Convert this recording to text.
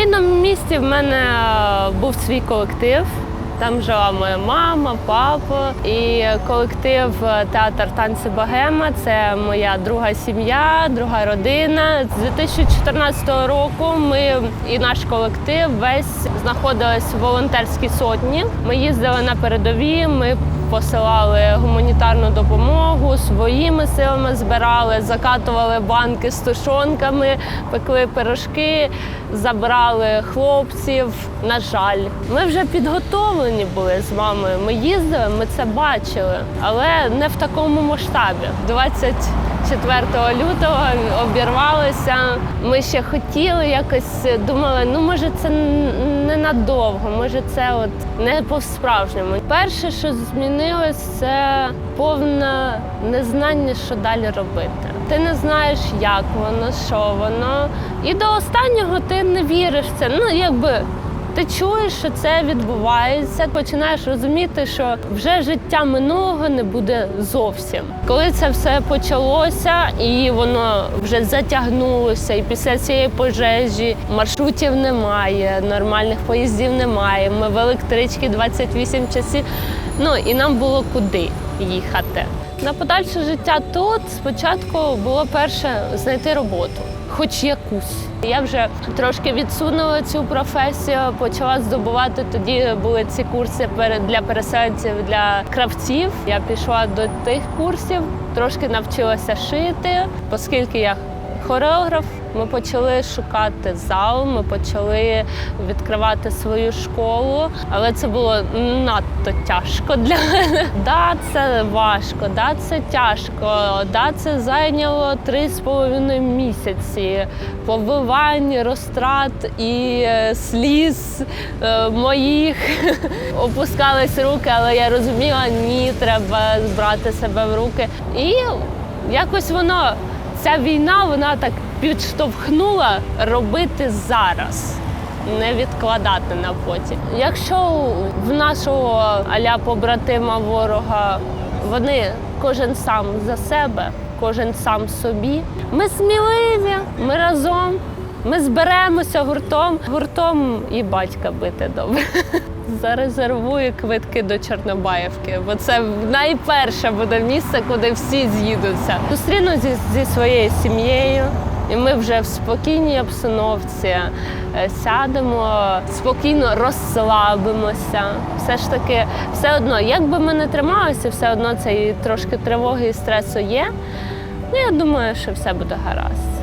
рідному місті в мене е, був свій колектив. Там жила моя мама, папа і колектив е, театр танці Богема. Це моя друга сім'я, друга родина. З 2014 року ми і наш колектив весь знаходились в волонтерській сотні. Ми їздили на передові. Ми посилали гуманітарну допомогу своїми силами збирали, закатували банки з тушонками, пекли пирожки, забрали хлопців. На жаль, ми вже підготовлені були з мамою. Ми їздили, ми це бачили, але не в такому масштабі. 24 лютого обірвалися. Ми ще хотіли якось думали, ну може це ненадовго, може це от не по-справжньому. Перше, що змінилось, це повне незнання, що далі робити. Ти не знаєш, як воно, що воно. І до останнього ти не віриш в це. Ну якби. Ти чуєш, що це відбувається, починаєш розуміти, що вже життя минулого не буде зовсім. Коли це все почалося і воно вже затягнулося, і після цієї пожежі маршрутів немає, нормальних поїздів немає. Ми в електричці 28 часів. Ну і нам було куди їхати. На подальше життя тут спочатку було перше знайти роботу, хоч якусь. Я вже трошки відсунула цю професію, почала здобувати. Тоді були ці курси для переселенців для кравців. Я пішла до тих курсів, трошки навчилася шити, оскільки я хореограф. Ми почали шукати зал, ми почали відкривати свою школу, але це було надто тяжко для мене. Да, це важко, да, це тяжко. Да, це зайняло три з половиною місяці повивань, розтрат і е, сліз е, моїх. Опускались руки, але я розуміла, ні, треба брати себе в руки. І якось воно ця війна вона так підштовхнула робити зараз. Не відкладати на потім. Якщо в нашого аля побратима ворога вони кожен сам за себе, кожен сам собі. Ми сміливі, ми разом, ми зберемося гуртом, гуртом і батька бити добре. Зарезервую квитки до Чорнобаївки, бо це найперше буде місце, куди всі з'їдуться. Зустріну зі, зі своєю сім'єю, і ми вже в спокійній обстановці е, сядемо, спокійно розслабимося. Все ж таки, все одно, як би ми не трималися, все одно цей трошки тривоги і стресу є. Ну, я думаю, що все буде гаразд.